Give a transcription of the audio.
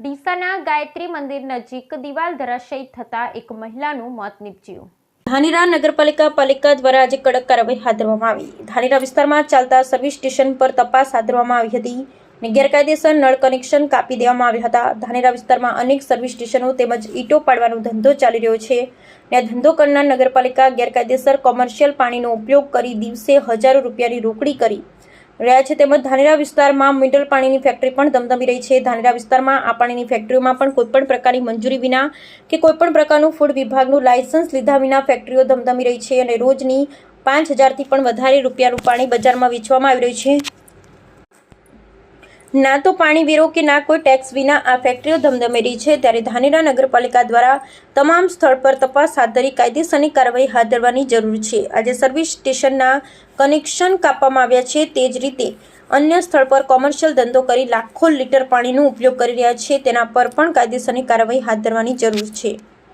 ડીસાના ગાયત્રી મંદિર નજીક દિવાલ ધરાશયી થતા એક મહિલાનું મોત નીપજ્યું. ધાનેરા નગરપાલિકા પાલિકા દ્વારા આજે કડક કાર્યવાહી હાથ ધરવામાં આવી. ધાનેરા વિસ્તારમાં ચાલતા સર્વિસ સ્ટેશન પર તપાસ હાથ ધરવામાં આવી હતી અને ગેરકાયદેસર નળ કનેક્શન કાપી દેવામાં આવ્યા હતા. ધાનેરા વિસ્તારમાં અનેક સર્વિસ સ્ટેશનો તેમજ ઈંટો પાડવાનો ધંધો ચાલી રહ્યો છે અને ધંધો કરનાર નગરપાલિકા ગેરકાયદેસર કોમર્શિયલ પાણીનો ઉપયોગ કરી દિવસે હજારો રૂપિયાની રોકડી કરી રહ્યા છે તેમજ ધાનેરા વિસ્તારમાં મિનરલ પાણીની ફેક્ટરી પણ ધમધમી રહી છે. ધાનેરા વિસ્તારમાં આ પાણીની ફેક્ટરીઓમાં પણ કોઈપણ પ્રકારની મંજૂરી વિના કે કોઈપણ પ્રકારનું ફૂડ વિભાગનું લાયસન્સ લીધા વિના ફેક્ટરીઓ ધમધમી રહી છે અને રોજની પાંચ હજારથી પણ વધારે રૂપિયાનું પાણી બજારમાં વેચવામાં આવી રહ્યું છે. ના તો પાણી વેરો કે ના કોઈ ટેક્સ વિના આ ફેક્ટરીઓ ધમધમી છે. ત્યારે ધાનેરા નગરપાલિકા દ્વારા તમામ સ્થળ પર તપાસ હાથ ધરી કાયદેસરની કાર્યવાહી હાથ ધરવાની જરૂર છે. આજે સર્વિસ સ્ટેશનના કનેક્શન કાપવામાં આવ્યા છે. તે જ રીતે અન્ય સ્થળ પર કોમર્શિયલ ધંધો કરી લાખો લીટર પાણીનો ઉપયોગ કરી રહ્યા છે. તેના પર પણ કાયદેસરની કાર્યવાહી હાથ ધરવાની જરૂર છે.